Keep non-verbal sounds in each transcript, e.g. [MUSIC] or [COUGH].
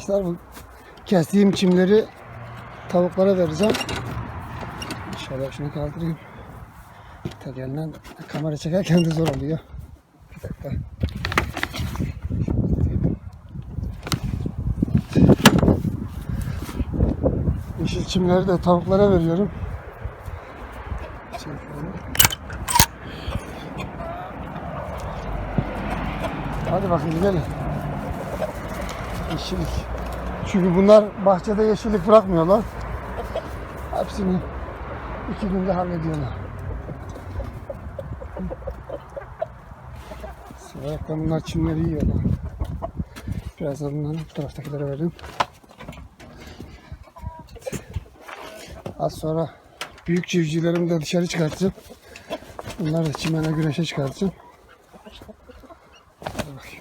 Arkadaşlar bu kestiğim çimleri tavuklara vereceğim. Şöyle şunu kaldırayım. Tek elinden kamera çekerken de zor oluyor. Bir dakika. Yeşil çimleri de tavuklara veriyorum. Hadi bakayım gelin. Yeşillik. Çünkü bunlar bahçede yeşillik bırakmıyorlar. Hepsini iki günde hallediyorlar. Sıralıkla bunlar çimleri yiyorlar. Biraz da bunları bu taraftakilere vereyim. Az sonra büyük civcivlerimi de dışarı çıkartacağım. Bunları da çimene güneşe çıkartacağım. Hadi bakayım.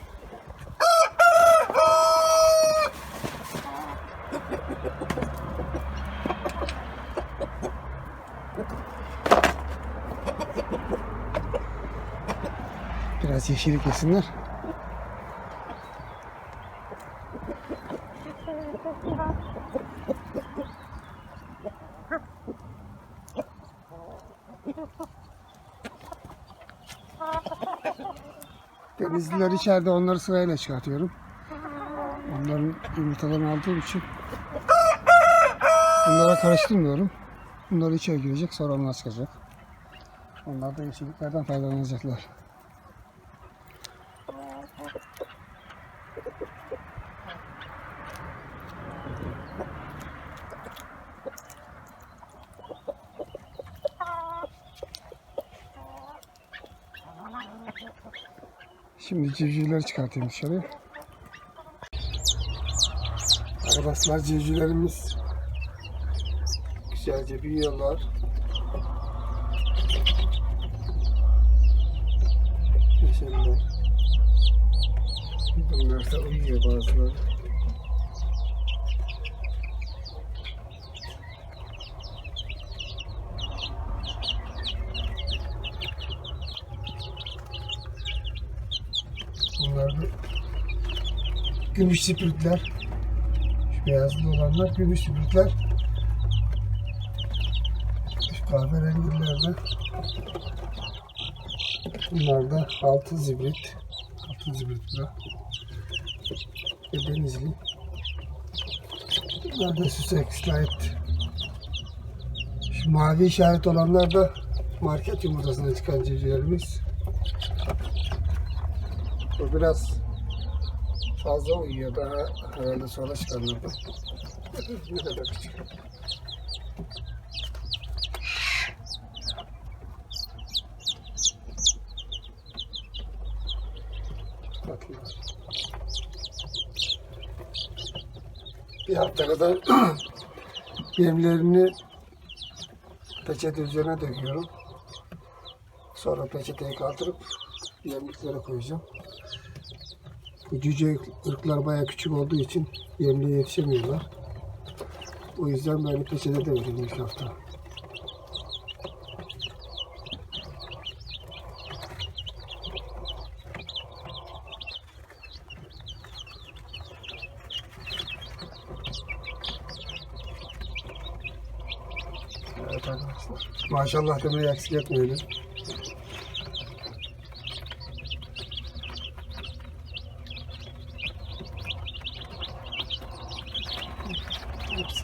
Biraz yeşillik yesinler. Denizliler içeride onları sırayla çıkartıyorum. Onların yumurtalarını aldığım için bunlara karıştırmıyorum. Bunlar içeri girecek sonra onlar çıkacak. Onlar da yeşilliklerden faydalanacaklar. Şimdi civcivleri çıkartayım dışarıya. Arkadaşlar civcivlerimiz güzelce büyüyorlar. Yaşarlar. Bunlar da uyuyor bazıları. Bunlar da gümüş sipritler. Şu beyazlı olanlar gümüş sipritler. Şu kahverengilerde. Bunlar da altın zibrit. Altın zibrit bu da. Ve denizli. Bunlar da Sussex Light. Şu mavi işaret olanlar da market yumurtasına çıkan civcivlerimiz. Bu biraz fazla uyuyor. Daha herhalde sonra çıkarlardı. ne kadar küçük. Bir hafta kadar [CLEARS THROAT] yemlerini peçete üzerine döküyorum. Sonra peçeteyi kaldırıp yemliklere koyacağım. Bu cüce ırklar bayağı küçük olduğu için yemliğe yetişemiyorlar. O yüzden böyle peçete de vereyim ilk hafta. Evet arkadaşlar. Maşallah demeyi eksik etmeyelim.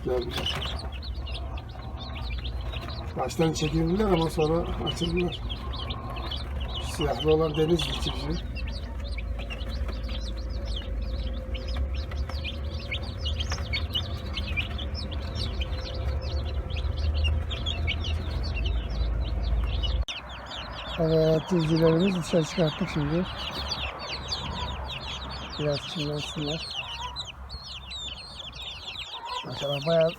Geldiler. Baştan çekildiler ama sonra açıldılar. Siyahlı olan deniz çiftçi. Evet, civcivlerimizi dışarı çıkarttık şimdi. Biraz çimlensinler. Maşallah bayağı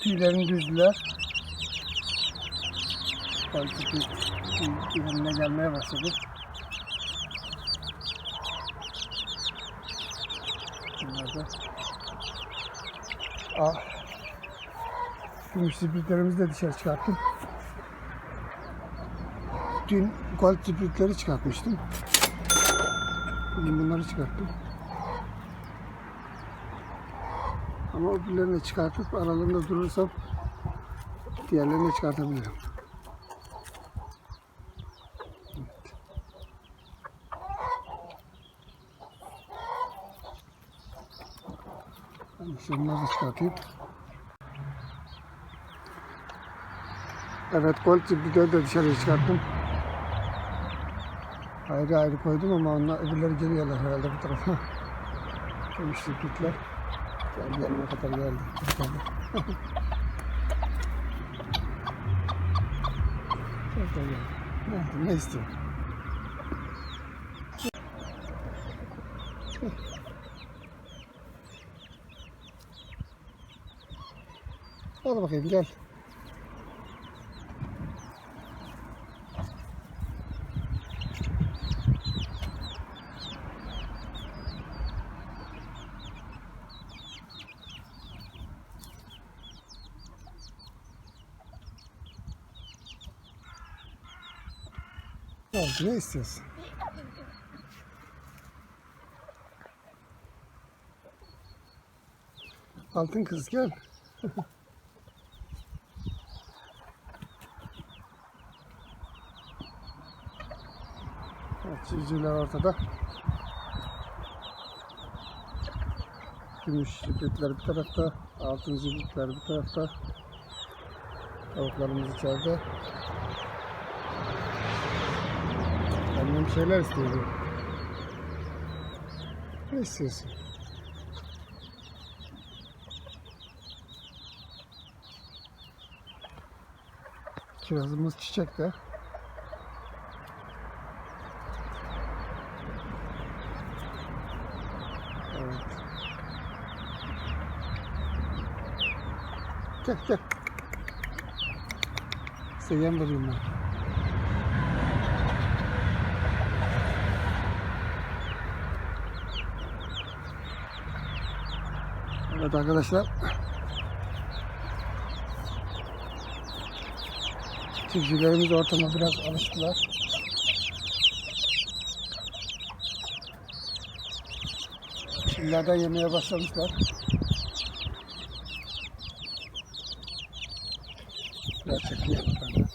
tüylerini düzdüler. Politik ürününe gelmeye başladı. Bunlar da ah, gümüş sipritlerimizi de dışarı çıkarttım. Dün gold sipritleri çıkartmıştım. Bugün bunları çıkarttım. Ama öbürlerini çıkartıp aralarında durursam diğerlerini çıkartabilirim. Evet. Şunları çıkartayım. Evet, gold çiftlikleri de dışarıya çıkarttım. Ayrı ayrı koydum ama onlar öbürleri geliyorlar herhalde bu tarafa. [LAUGHS] Gümüş çiftlikler. خطر جالي قال oldu, ne istiyorsun? Altın kız gel. [LAUGHS] evet, civcivler ortada. Gümüş zibritler bir tarafta, altın zibritler bir tarafta. Tavuklarımız içeride. Bir şeyler istiyordu. Ne istiyorsun? Kirazımız çiçekte. Evet. Gel gel. Size yem vereyim ben. Evet arkadaşlar. Çiftçilerimiz ortama biraz alıştılar. Çillerden yemeye başlamışlar. Biraz çekeyim ben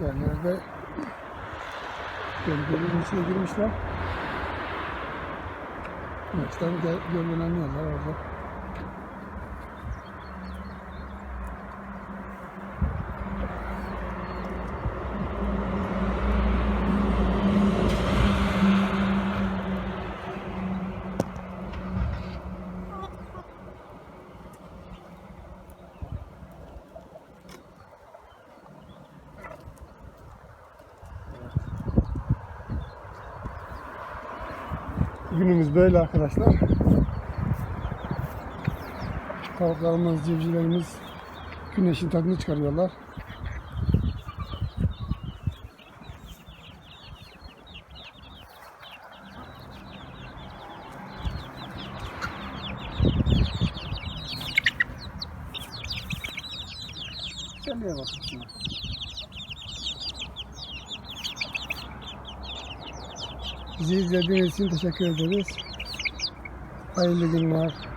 Yerlerde gölgenin içine girmişler. Maçtan gö- gölgelenmiyorlar orada. Günümüz böyle arkadaşlar. Tavuklarımız, civcivlerimiz güneşin tadını çıkarıyorlar. Güzelliğe bak. şuna. Bizi izlediğiniz için teşekkür ederiz. Hayırlı günler.